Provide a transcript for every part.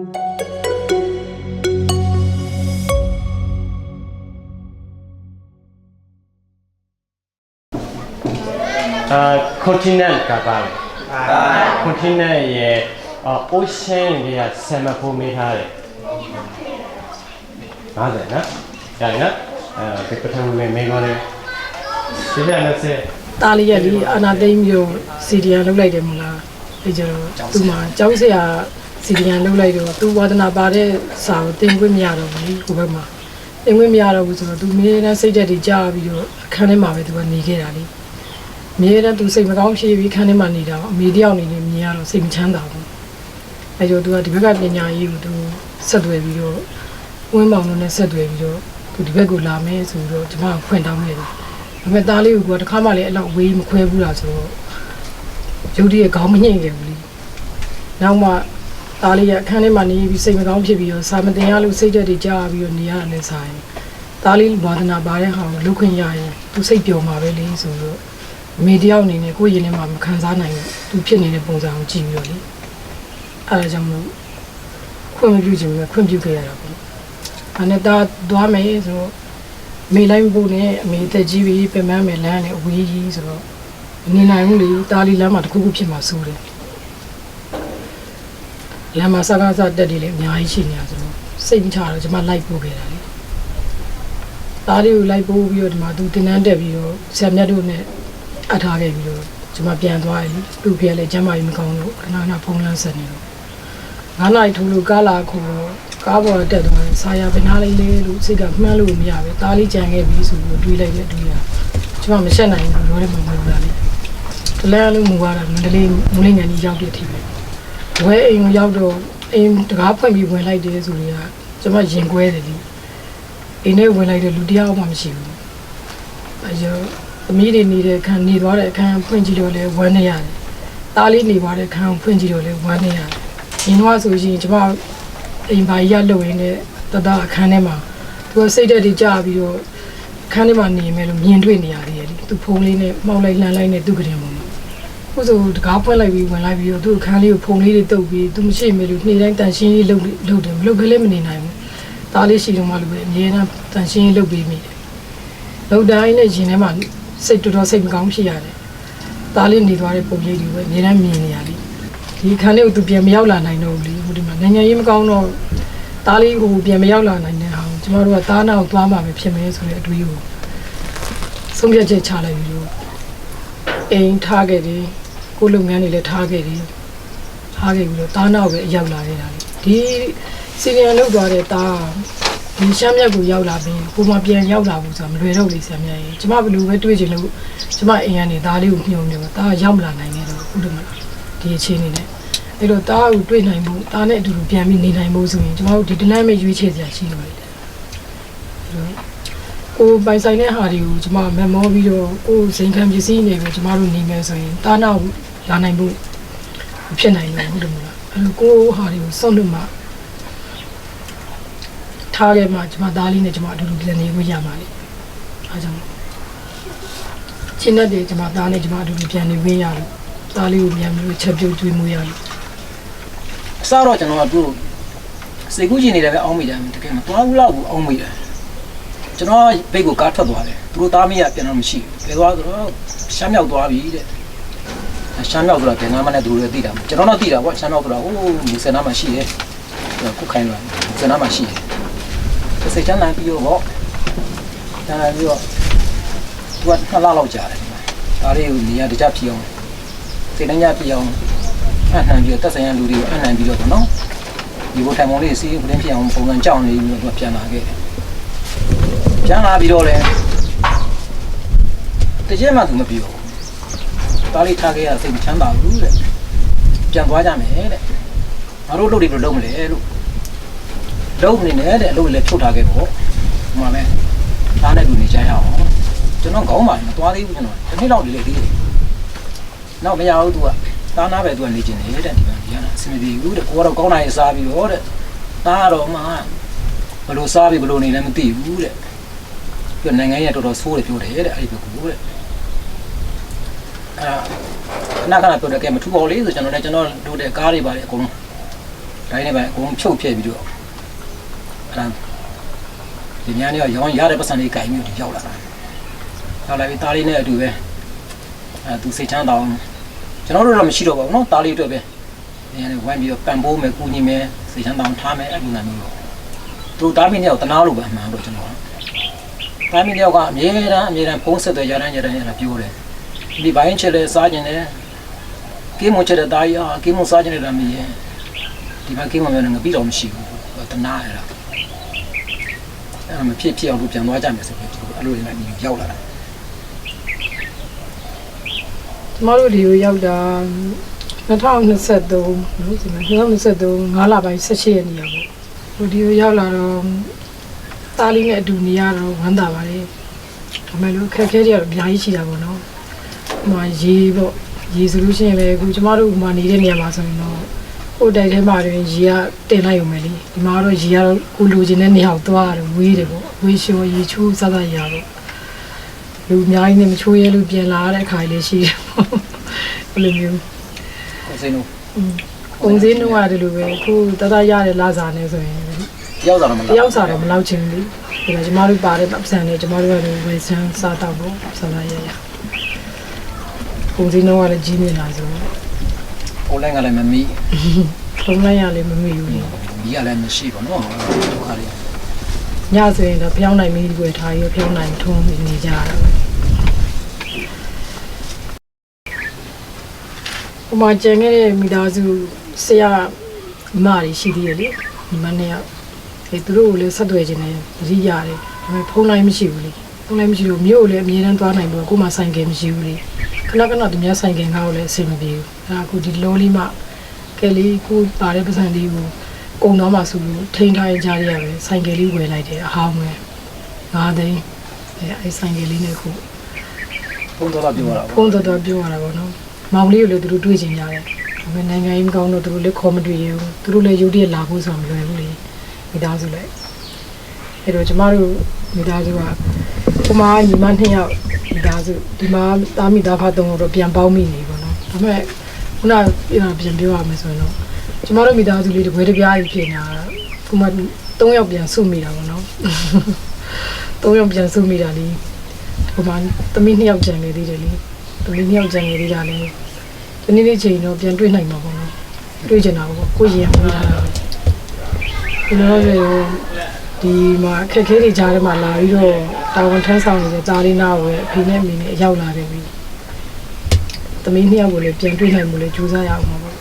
အာ continent ကပါလေအာ continent ရဲ့အာ ocean တွေကဆယ်မဖို့မေးထားတယ်50နော်ရတယ်နော်အဲဒီပထမမေးမေးကောင်းတယ်ဒီနေ့နဲ့ဆက်တားလေးရက်လေးအာနာသိမ့်ပြီးတော့စီဒီယန်လုပ်လိုက်တယ်မလားအဲကျတော့သူမှကျောင်းဆရာ စီဒီယန်လုပ်လိုက်တော့သူဝါဒနာပါတဲ့စာကိုတင်ခွင့်မရတော့ဘူးလေဟိုဘက်မှာတင်ခွင့်မရတော့ဘူးဆိုတော့သူမြေတန်းစိတ်သက်တွေကြားပြီးတော့အခန်းထဲမှာပဲသူကနေခဲ့တာလေမြေတန်းသူစိတ်မကောင်းဖြစ်ပြီးခန်းထဲမှာနေတာအမေတယောက်နေနေမြင်ရတော့စိတ်မချမ်းသာဘူးအဲကျတော့သူကဒီဘက်ကပညာရေးကိုသူဆက်သွယ်ပြီးတော့ဝင်းမောင်တို့နဲ့ဆက်သွယ်ပြီးတော့သူဒီဘက်ကိုလာမယ်ဆိုပြီးတော့ကျွန်မကခွင့်တောင်းခဲ့တယ်ဒါပေမဲ့သားလေးကိုကတခါမှလည်းအဲ့လောက်ဝေးမခွဲဘူးလားဆိုတော့ရုပ်တရက်ခေါင်းမညှိခဲ့ဘူးလေနောက်မှ သားလေးကအခန်းထဲမှာနေပြီးစိတ်မကောင်းဖြစ်ပြီးတော့စာမတင်ရလို့စိတ်ဓာတ်တွေကြာပြီးတော့နေရတာလည်းဆိုင်သားလေးဝါဒနာပါတဲ့ဟာကိုလုခွင့်ရရင်သူစိတ်ပျော်မှာပဲလေဆိုတော့အမေတယောက်အနေနဲ့ကိုယ့်ရင်ထဲမှာမခံစားနိုင်ဘူးသူဖြစ်နေတဲ့ပုံစံကိုကြည့်ပြီးတော့လေအဲဒါကြောင့်မလို့ခွင့်မပြုချင်ဘူးခွင့်ပြုခဲ့ရတာပေါ့အဲ့နဲ့သားသွားမယ်ဆိုတော့မေလိုက်ဖို့နဲ့အမေတက်ကြီးပြီးပြင်ပန်းမယ်လမ်းနဲ့အဝေးကြီးဆိုတော့မနေနိုင်ဘူးလေတားလီလမ်းမှာတစ်ခုခုဖြစ်မှာစိုးတယ် လမ်းမှာစကားစတက်တယ်လေအများကြီးရှိနေတာဆိုတော့စိတ်မချတော့ကျွန်မလိုက်ပို့ခဲ့တာလေတားလေးကိုလိုက်ပို့ပြီးတော့ဒီမှာသူတင်တန်းတက်ပြီးတော့ဆရာမြတ်တို့နဲ့အပ်ထားခဲ့ပြီးတော့ကျွန်မပြန်သွားတယ်လေသူ့ဖေကလည်းကျမ်းမာရေးမကောင်းလို့ခဏခဏဖုန်းလန်းဆက်နေတော့ငါးနိုင်ထိုးလို့ကားလာခုတော့ကားပေါ်တက်သွားတယ်ဆာယာပနာလေးလေးလို့စိတ်ကမှန်းလို့မရပဲတားလေးကြံခဲ့ပြီးဆိုပြီးတွေးလိုက်တယ်တွေးတာကျွန်မမရှက်နိုင်ဘူးလို့လည်းမမဟုတ်တာလေတလဲလုံးမူသွားတာမန္တလေးမူလင်းငံကြီးရောက်တဲ့အထိပဲ ဝဲအိမ်ကိုရောက်တော့အိမ်တကားဖွင့်ပြီးဝင်လိုက်တယ်ဆိုတော့ကျွန်မရင်ကွဲတယ်လေအိမ်ထဲဝင်လိုက်တဲ့လူတယောက်မှမရှိဘူးအဲကြောသမီးတွေနေတဲ့အခန်းနေသွားတဲ့အခန်းဖွင့်ကြည့်တော့လဲဝမ်းနေရတယ်တားလေးနေသွားတဲ့အခန်းဖွင့်ကြည့်တော့လဲဝမ်းနေရတယ်ရင်တော့ဆိုရင်ကျွန်မအိမ်ပါကြီးရလှုပ်ရင်းနဲ့တတအခန်းထဲမှာသူကစိတ်ဓာတ်တွေကြာပြီးတော့အခန်းထဲမှာနေမယ်လို့မြင်တွေ့နေရသေးတယ်လေသူဖုန်းလေးနဲ့မှောက်လိုက်လှမ်းလိုက်နဲ့သူကတည်းကမှာ ခုဆိုတကားပွက်လိုက်ပြီးဝင်လိုက်ပြီးတော့သူအခန်းလေးကိုဖုန်းလေးတွေတုပ်ပြီးသူမရှိမေလို့နေ့တိုင်းတန်ရှင်းလေးလှုပ်လှုပ်တယ်မလှုပ်ခဲလည်းမနေနိုင်ဘူးဒါလေးရှိတော့မှလို့ပဲအမြဲတမ်းတန်ရှင်းလေးလှုပ်ပေးမိတယ်လှုပ်တိုင်းနဲ့ရင်ထဲမှာစိတ်တော်တော်စိတ်မကောင်းဖြစ်ရတယ်ဒါလေးနေသွားတဲ့ပုံရိပ်တွေပဲအမြဲတမ်းမြင်နေရလေဒီအခန်းလေးကိုသူပြန်မရောက်လာနိုင်တော့ဘူးလေဟိုဒီမှာနိုင်ငံရေးမကောင်းတော့တားလေးကိုပြန်မရောက်လာနိုင်တဲ့ဟာကိုကျမတို့ကတားနာကိုသွားမှာပဲဖြစ်မယ်ဆိုတဲ့အတွေးကိုဆုံးဖြတ်ချက်ချလိုက်ပြီးတော့ အိမ်ထားခဲ့တယ်ကိုယ်လုပ်ငန်းတွေလည်းထားခဲ့တယ်ထားခဲ့ပြီးတော့တားနာကိုပဲအရောက်လာခဲ့တာလေဒီစီနီယံလောက်သွားတဲ့တားဒီရှမ်းမြတ်ကိုရောက်လာပြီးကိုမပြန်ရောက်လာဘူးဆိုတာမလွယ်တော့လေဆရာမကြီးကျမဘယ်လိုပဲတွေးချင်လို့ကျမအိမ်ကနေသားလေးကိုညှို့နေတော့တားရောက်မလာနိုင်နေတော့ဟုတ်တယ်မလားဒီအခြေအနေနဲ့အဲ့တော့တားကိုတွေ့နိုင်ဖို့တားနဲ့အတူတူပြန်ပြီးနေနိုင်ဖို့ဆိုရင်ကျမတို့ဒီတနမ်းမဲ့ရွေးချယ်စရာရှိလို့ရတယ်အဲ့တော့ ကိုပိုင်ဆိုင်တဲ့ဟာတွေကိုကျမမမောပြီးတော့ကိုစိန်ခံပစ္စည်းနေပဲကျမတို့နေမယ်ဆိုရင်တားနောက်လာနိုင်ဖို့မဖြစ်နိုင်ဘူးဟုတ်တယ်မလားအဲ့တော့ကိုဟာတွေကိုစွန့်လို့မှထားခဲ့မှကျမသားလေးနဲ့ကျမအတူတူပြန်နေဖို့ရပါလိမ့်အားကြောင့်ချင်းတဲ့တွေကျမသားနဲ့ကျမအတူတူပြန်နေခွင့်ရလို့သားလေးကိုပြန်ပြီးချက်ပြုတ်ကျွေးမှုရလို့အစတော့ကျွန်တော်ကသူ့စိတ်ကူးရှင်နေတယ်ပဲအောင်းမိတယ်တကယ်မသွားဘူးလောက်ကိုအောင်းမိတယ် ကျွန်တော်ဘိတ်ကိုကားထွက်သွားတယ်သူတို့သားမရပြန်တော့မရှိဘူးပြန်သွားဆိုတော့ရှမ်းမြောက်သွားပြီတဲ့ရှမ်းမြောက်ဆိုတာပြန်နာမနဲ့သူတို့လည်းသိတာကျွန်တော်တော့သိတာပေါ့ရှမ်းမြောက်ဆိုတာဟိုးမူစင်နာမှာရှိတယ်ခုခိုင်းလာမူစင်နာမှာရှိတယ်စိတ်ချမ်းသာပြီးတော့ဟောချမ်းသာပြီးတော့သူကနှစ်လလောက်ကြာတယ်ဒါလေးကိုနေရာတကြဖြစ်အောင်စိတ်နှညဖြစ်အောင်အနှံပြီးတော့တက်ဆိုင်ရလူတွေကိုအနှံပြီးတော့ပေါ့နော်ဒီဘိုထိုင်ပုံလေးစီးပလင်းဖြစ်အောင်ပုံစံကြောက်နေပြီးတော့ပြန်လာခဲ့တယ် ပြန်လာပြီးတော့လေတကြဲမှသူမပြောဘူးတားလေးထားခဲ့ရစိတ်မချမ်းသာဘူးတဲ့ပြန်သွားကြမယ်တဲ့ငါတို့လုပ်တွေဘယ်လိုလုပ်မလဲလို့လုပ်နေတယ်တဲ့အလုပ်တွေလည်းဖြုတ်ထားခဲ့ပေါ့ဒီမှာလဲသားနဲ့လူနေကြရအောင်ကျွန်တော်ခေါင်းပါမသွားသေးဘူးကျွန်တော်တစ်နှစ်လောက်လေးလေးသေးတယ်နောက်မရဘူး तू ကတာနာပဲသူကနေကျင်နေတဲ့ဒီကဒီကအဆင်မပြေဘူးတဲ့ကိုကတော့ကောင်းနိုင်စားပြီးတော့တဲ့တာကတော့မှဘလို့စားပြီးဘလို့နေလည်းမသိဘူးတဲ့ ပြီးတော့နိုင်ငံရေးကတော်တော်ဆိုးတယ်ပြောတယ်တဲ့အဲ့ဒီဘကူတဲ့အဲ့ခဏခဏပြောတယ်ကဲမထူပါဘူးလေဆိုကျွန်တော်လည်းကျွန်တော်တို့တဲ့ကားတွေပါလေအကုန်ဒိုင်းတွေပါအကုန်ဖြုတ်ဖြဲပြီးတော့အဲ့ဒါဒီညနေရောရောင်းရတဲ့ပတ်စံလေးကင်ပြီးတော့ရောက်လာတာရောက်လာပြီးသားလေးနဲ့အတူပဲအဲသူစိတ်ချမ်းသာအောင်ကျွန်တော်တို့တော့မရှိတော့ပါဘူးနော်သားလေးအတွက်ပဲဒီညနေဝိုင်းပြီးတော့ပံပိုးမယ်ကူညီမယ်စိတ်ချမ်းသာအောင်ထားမယ်အဲ့ဒီလိုမျိုးတော့သူသားမင်းရဲ့တနာလို့ပဲအမှန်တော့ကျွန်တော် ကသားမင်းတွေကအမြဲတမ်းအမြဲတမ်းပုံဆက်တွေရတိုင်းရတိုင်းရတာပြောတယ်ဒီဘိုင်းချက်လဲစားကျင်တယ်ကင်းမချက်တဲ့သားကြီးอ่ะကင်းမစားကျင်တဲ့သားမင်းရဲ့ဒီမှာကင်းမမျိုးနဲ့ငပြီးတော့မရှိဘူးတနာရတာအဲ့မဖြစ်ဖြစ်အောင်လို့ပြန်သွားကြမယ်ဆိုပြီးအဲ့လိုနေရောက်လာတာကျမတို့ဒီကိုရောက်တာ2023နော်ဒီမှာ2023 9လပိုင်း18ရက်နေ့ရောက်ပေါ့ဟိုဒီကိုရောက်လာတော့ တားလေးနဲ့အတူနေရတော့ဝမ်းသာပါတယ်ဒါပေမဲ့လို့ခက်ခဲတွေကတော့အများကြီးရှိတာပေါ့နော်ဟိုမှာရေပေါ့ရေဆိုလို့ရှိရင်လည်းအခုကျမတို့ဟိုမှာနေတဲ့နေရာမှာဆိုရင်တော့ဟိုတိုက်ထဲမှာတွင်ရေကတင်လိုက်ရုံပဲလေဒီမှာတော့ရေကတော့ကိုလိုချင်တဲ့နေရာကိုသွားရတယ်ဝေးတယ်ပေါ့ဝေးလျှော်ရေချိုးစသရပေါ့လူအများကြီးနဲ့မချိုးရဲလူပြန်လာတဲ့အခါလေးရှိတယ်ပေါ့အဲ့လိုမျိုးကိုစိန်တို့ပုံစင်းနှုတ်ရတယ်လို့ပဲအခုတတရတဲ့လာစာနဲ့ဆိုရင် ရောက်တာတော့မတလားယောက်စာတော့မလောက်ချင်ဘူးလေဒါကျမတို့ပါတဲ့ပတ်စံတွေကျမတို့ကလည်းဝယ်ဆန်းစားတော့ပေါ့ဆလာရရပုံစင်းနှုတ်ကလည်းကြီးနေတာဆိုတော့အွန်လိုင်းကလည်းမမီထုံးလိုက်ရလည်းမမေ့ဘူးလေဒီကလည်းမရှိပါတော့ဒုက္ခလေးညဆိုရင်တော့ဖျောင်းနိုင်မီးွယ်ထားရဖျောင်းနိုင်ထုံးပြီးနေကြရတာပဲဟိုမှာကျန်ခဲ့တဲ့မိသားစုဆရာမတွေရှိသေးတယ်လေဒီမနေ့က အဲသူတို့ကိုလည်းဆက်သွယ်ခြင်းနဲ့ရည်ရတယ်ဒါပေမဲ့ဖုန်းလိုင်းမရှိဘူးလေဖုန်းလိုင်းမရှိလို့မြို့ကိုလည်းအမြဲတမ်းသွားနိုင်ဘူးကိုမှဆိုင်ကယ်မရှိဘူးလေခဏခဏတည်းများဆိုင်ကယ်ကားကိုလည်းအဆင်မပြေဘူးအဲဒါအခုဒီလောလေးမှကဲလေးကိုပါတဲ့ပတ်စံလေးကိုကုံတော့မှဆိုလို့ထိန်းထားရင်ကြားရရပဲဆိုင်ကယ်လေးဝယ်လိုက်တယ်အဟောင်းပဲငါးသိန်းအဲအဲဆိုင်ကယ်လေးနဲ့ခုဘုံတော့ပြောတာဖုန်းတော်တော်ပြောရတာပေါ့နော်မောင်လေးကိုလည်းသူတို့တွေ့ချင်ကြတယ်ဒါပေမဲ့နိုင်ငံရေးမကောင်းတော့သူတို့လည်းခေါ်မတွေ့ရဘူးသူတို့လည်းရုပ်တရက်လာဖို့ဆိုတာမလွယ်ဘူးလေ မိသားစုလည်းအဲ့တော့ကျမတို့မိသားစုကကိုမညီမနှစ်ယောက်မိသားစုဒီမှာသားမိသားဖသုံးတော့ပြန်ပေါင်းမိနေပေါ့နော်ဒါပေမဲ့ခုနပြန်ပြန်ပြောရမယ်ဆိုရင်တော့ကျမတို့မိသားစုလေးတပွဲတစ်ပြားကြီးဖြစ်နေတာကိုမ၃ယောက်ပြန်စုမိတာပေါ့နော်၃ယောက်ပြန်စုမိတာလေးဟိုမှာသမီးနှစ်ယောက်ကြံနေသေးတယ်လေသမီးနှစ်ယောက်ကြံနေသေးတာလေဒီနေ့နေ့ချိန်တော့ပြန်တွေ့နိုင်မှာပေါ့နော်တွေ့ကျင်တာပေါ့ကိုရင်ဝေး ထားတာဒီလိုတော့ဒီမှာအခက်အခဲတွေကြားထဲမှာလာပြီးတော့တာဝန်ထမ်းဆောင်နေတဲ့ကြားလေးနာကိုပဲအဖေနဲ့အမေနဲ့ရောက်လာတယ်ပြီသမီးနှစ်ယောက်ကိုလည်းပြန်တွေ့နိုင်မှုလည်းကြိုးစားရအောင်ပါပေါ့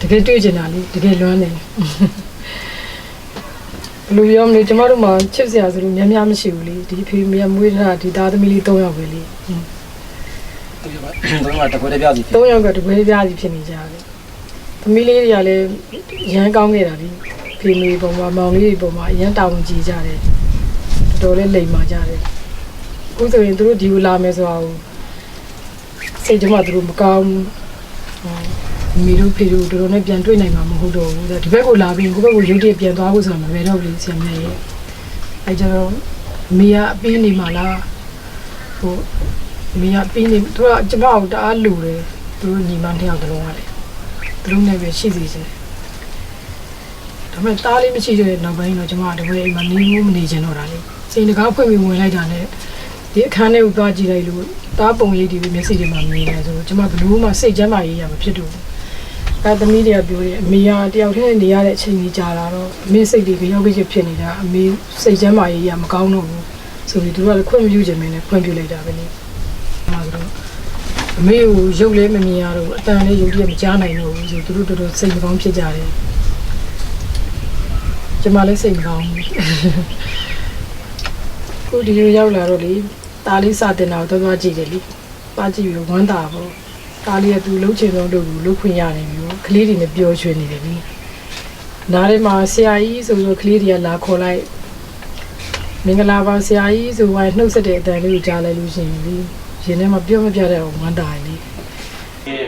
တကယ်တွေ့ကျင်တာလေတကယ်လွမ်းတယ်ဘယ်လူပြောမလဲကျမတို့မှာချစ်စရာဆိုလို့များများမရှိဘူးလေဒီအဖေမြတ်မွေးထားဒီသားသမီးလေး၃ယောက်ပဲလေသူကတကွဲတပြားစီဖြစ်၃ယောက်ကတပွဲပြားစီဖြစ်နေကြတယ်သ မီးလေးတွေကလည်းရမ်းကောင်းခဲ့တာလေဖေမေပုံမှာမောင်လေးတွေပုံမှာရမ်းတောင်းကြည့်ကြတယ်တော်တော်လေးလိမ်မာကြတယ်အခုဆိုရင်သူတို့ဒီကိုလာမယ်ဆိုတော့စိတ်ကြမှာသူတို့မကောင်းဘူးမီတို့ဖေတို့တော်တော်နဲ့ပြန်တွေ့နိုင်မှာမဟုတ်တော့ဘူးဒီဘက်ကိုလာပြီးကိုယ့်ဘက်ကိုရုတ်တရက်ပြန်သွားဖို့ဆိုတာမလွယ်တော့ဘူးလေဆရာမရဲ့အဲကြတော့မိကအပင်းနေမှာလားဟိုမိကအပင်းနေသူကကျမကိုတအားလူတယ်သူတို့ညီမတစ်ယောက်တလုံးကလေ သူတို့နဲ့ပဲရှိစီစဉ်ဒါပေမဲ့တားလေးမရှိတဲ့နောက်ပိုင်းတော့ကျမကတပည့်အိမ်မှာနေမှုမနေချင်တော့တာလေစိတ်တကားဖွင့်ပြီးဝင်လိုက်တာနဲ့ဒီအခန်းထဲကိုသွားကြည့်လိုက်လို့တားပုံရိပ်ဒီမျက်စိတွေမှာမြင်နေဆိုတော့ကျမဘလို့မှစိတ်ချမ်းသာရေးရမှာဖြစ်တော့ဘူးအဲသမီးတွေကပြောတယ်အမေကတယောက်တည်းနေရတဲ့အချိန်ကြီးကြာလာတော့အမေစိတ်တွေကရောက်ကြဖြစ်နေတာအမေစိတ်ချမ်းသာရေးရမကောင်းတော့ဘူးဆိုပြီးသူကလည်းခွင့်မပြုချင်မင်းနဲ့ခွင့်ပြုလိုက်တာပဲလေအဲဒါဆိုတော့ အမေကိုရုပ်လည်းမမြင်ရတော့ဘူးအတန်လေးရုပ်တည်းမကြားနိုင်တော့ဘူးဆိုသူတို့တော်တော်စိတ်မကောင်းဖြစ်ကြတယ်ကျမလည်းစိတ်မကောင်းဘူးခုဒီလိုရောက်လာတော့လေตาလေးစတင်တာကိုသွားသွားကြည့်တယ်လေသွားကြည့်ပြီးဝမ်းသာပေါ့ကားလေးကသူလှုပ်ချင်တော့လို့လှုပ်ခွင့်ရနေပြီ။ကလေးတွေနဲ့ပျော်ရွှင်နေတယ်လေ။နားထဲမှာဆရာကြီးဆိုဆိုကလေးတွေကလာခေါ်လိုက်မင်္ဂလာပါဆရာကြီးဆိုဝိုင်းနှုတ်ဆက်တဲ့အတန်လေးကိုကြားလိုက်လို့ရှိရင်လေ ရင်ထဲမှာပြောမပြတဲ့အောင်ဝမ်းတာလေ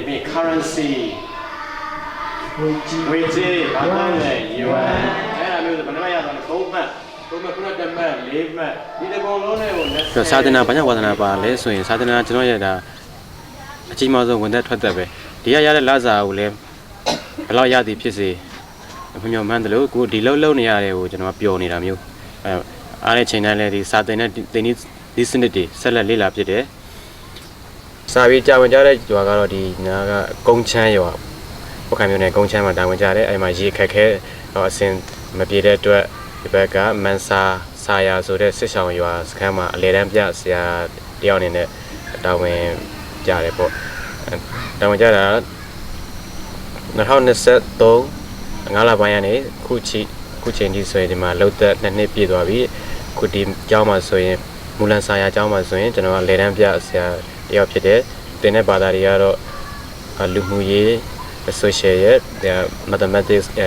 ဒီ currency ဝေကြီး ဝေကြီးဘာသာလဲယွမ်အဲ့ဒါမျိုးဆိုဘယ်နှမရတော့သုံးမှတ်သုံးမှတ်ခုနတစ်မှတ်လေးမှတ်ဒီတကောင်လုံးနဲ့ကိုလက်ဆိုတော့စာသနာဘာကြောင့်ဝါသနာပါလဲဆိုရင်စာသနာကျွန်တော်ရတာအကြီးမားဆုံးဝန်သက်ထွက်သက်ပဲဒီကရတဲ့လစာကိုလည်းဘယ်လောက်ရသည်ဖြစ်စေမမျှော်မှန်းတယ်လို့ကိုဒီလှုပ်လှုပ်နေရတယ်ကိုကျွန်တော်ပျော်နေတာမျိုးအဲအားတဲ့ချိန်တိုင်းလည်းဒီစာတင်တဲ့တင်ဒီဒီစနစ်တွေဆက်လက်လေ့လာဖြစ်တယ် စာပြီးကြာဝင်ကြတဲ့ရွာကတော့ဒီနာကကုန်းချမ်းရွာပုခါမျိုးနဲ့ကုန်းချမ်းမှာတာဝန်ကြတယ်အဲ့မှာရေခက်ခဲတော့အစင်မပြေတဲ့အတွက်ဒီဘက်ကမန်စာစာယာဆိုတဲ့စစ်ဆောင်ရွာစခန်းမှာအလဲတန်းပြဆရာတယောက်အနေနဲ့တာဝန်ကြတယ်ပေါ့အဲတာဝန်ကြတာ2023ငါးလပိုင်းကနေခုချီခုချိန်ကြီးဆိုရင်ဒီမှာလောက်သက်နှစ်နှစ်ပြည့်သွားပြီခုဒီကျောင်းမှာဆိုရင်မူလန်စာယာကျောင်းမှာဆိုရင်ကျွန်တော်ကလေတန်းပြဆရာ တယောက်ဖြစ်တယ်တင်တဲ့ဘာသာတွေကတော့အလူမှုရေး social ရဲ့ mathematics အဲ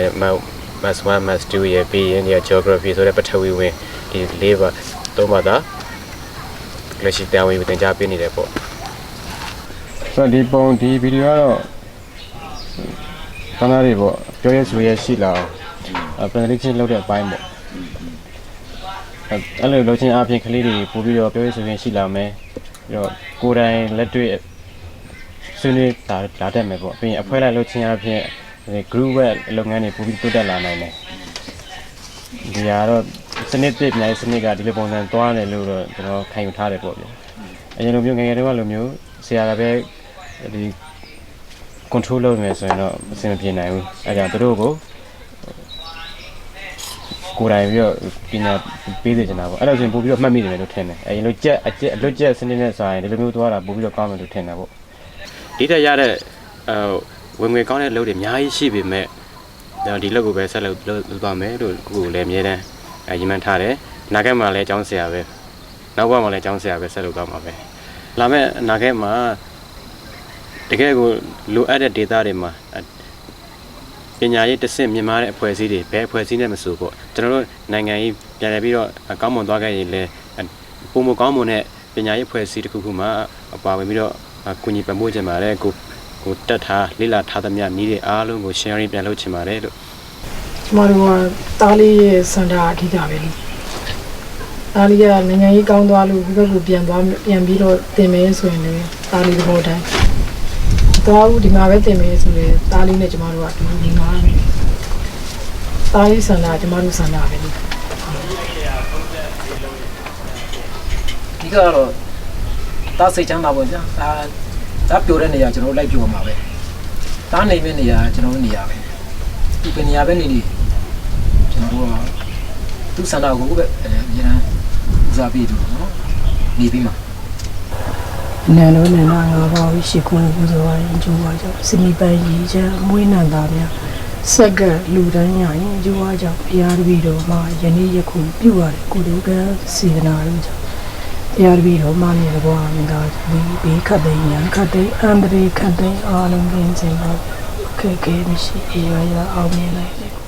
math 1 math 2ရဲ့ပြီးရင်ဒီ geography ဆိုတဲ့ပထဝီဝင်ဒီလေးပါသုံးပါတာလက်ရှိတရားဝင်သင်ကြားပေးနေတယ်ပေါ့ဆိုတော့ဒီပုံဒီဗီဒီယိုကတော့ခဏလေးပေါ့ပြောရဲဆိုရဲရှိလာအောင် presentation လုပ်တဲ့အပိုင်းပေါ့အဲ့လိုလုပ်ချင်းအပြင်ကလေးတွေပို့ပြီးတော့ပြောရဲဆိုရင်ရှိလာမယ် ပြီးတော့ကိုယ်တိုင်လက်တွေ့ဆွေးနွေးတာလာတတ်မယ်ပေါ့ပြီးရင်အဖွဲလိုက်လုပ်ချင်းအပြင် group work လုပ်ငန်းတွေပို့ပြီးတိုးတက်လာနိုင်တယ်ဒီဟာတော့စနစ်တစ်မြိုင်စနစ်ကဒီလိုပုံစံသွားတယ်လို့တော့ကျွန်တော်ခံယူထားတယ်ပေါ့ဗျအရင်လိုမျိုးငယ်ငယ်တုန်းကလိုမျိုးဆရာကပဲဒီ control လုပ်နေဆိုရင်တော့အဆင်မပြေနိုင်ဘူးအဲကြောင့်သူတို့ကို ကိုယ်တိုင်ပြီးတော့ပညာပေးစေချင်တာပေါ့အဲ့လိုဆိုရင်ပို့ပြီးတော့မှတ်မိတယ်လို့ထင်တယ်အဲရင်လိုကြက်အကျက်အလွတ်ကျက်စနစ်နဲ့ဆိုရင်ဒီလိုမျိုးသွားတာပို့ပြီးတော့ကောင်းတယ်လို့ထင်တာပေါ့ဒီတက်ရတဲ့အဲဝင်ငွေကောင်းတဲ့လုပ်တွေအများကြီးရှိပေမဲ့ဒါဒီလုပ်ကိုပဲဆက်လုပ်လုပ်သွားမယ်လို့ကိုယ်လည်းအမြဲတမ်းအဲညီမထားတယ်နာဂတ်မှာလည်းအကြောင်းဆရာပဲနောက်ဘက်မှာလည်းအကြောင်းဆရာပဲဆက်လုပ်သွားမှာပဲလာမဲ့နာဂတ်မှာတကယ်ကိုလိုအပ်တဲ့ data တွေမှာပ ညာရေးတစ်ဆင့်မြင်မာတဲ့အဖွဲ့အစည်းတွေဘယ်အဖွဲ့အစည်းနဲ့မဆိုပေါ့ကျွန်တော်တို့နိုင်ငံရေးပြန်လည်ပြီးတော့ကောင်းမွန်သွားခဲ့ရင်လည်းပုံမကောင်းမွန်တဲ့ပညာရေးအဖွဲ့အစည်းတစ်ခုခုမှာပါဝင်ပြီးတော့ကုညီပံ့ပိုးခြင်းပါတယ်ကိုကိုတက်ထားလိလာထားသမျှနီးတဲ့အားလုံးကို sharing ပြန်လုပ်ချင်ပါတယ်လို့ကျမတို့ကတားလေးရဲ့စန္ဒာအဓိကပဲလေတားလေးကနိုင်ငံရေးကောင်းသွားလို့ဒီဘက်ကိုပြန်သွားပြန်ပြီးတော့တင်မယ်ဆိုရင်လည်းတားလေးသဘောတိုင်း သွားဦးဒီမှာပဲတင်မယ်ဆိုရင်တားလေးနဲ့ကျမတို့ကဒီညီငါပဲတားလေးစန္ဒာကျမတို့စန္ဒာပဲလေဒီကတော့တားစိတ်ချမ်းသာပေါ့ဗျာဒါဒါပြိုတဲ့နေရာကျွန်တော်တို့လိုက်ပြိုမှာပဲတားနေမယ့်နေရာကျွန်တော်တို့နေရာပဲဒီပနေရာပဲနေနေကျွန်တော်တို့ကသူ့ဆန္ဒကိုပဲအဲအများဦးစားပေးပြီးတော့နေပြီးမှာ နန္ဒောနန္ဒငါးပါးရှိခွင့်ပူဇော်ရရင်ကျိုးပါကြောင့်စနိပိုင်ကြီးချမ်းမွေးနန္တာများစက်ကလူတန်းရရင်ကျိုးပါကြောင့်ဘုရားတပည့်တော်မှာယနေ့ယခုပြုရတဲ့ကုသိုလ်ကံစေတနာတို့ကြောင့်ဘုရားတပည့်တော်မှာမြေဘဝမြင်သာပြီးဘေးခတ်တဲ့ညာခတ်တဲ့အန္တရာယ်ခတ်တဲ့အားလုံးကင်းစင်ပါခက်ခဲမရှိအေးရရအောင်မြင်နိုင်တယ်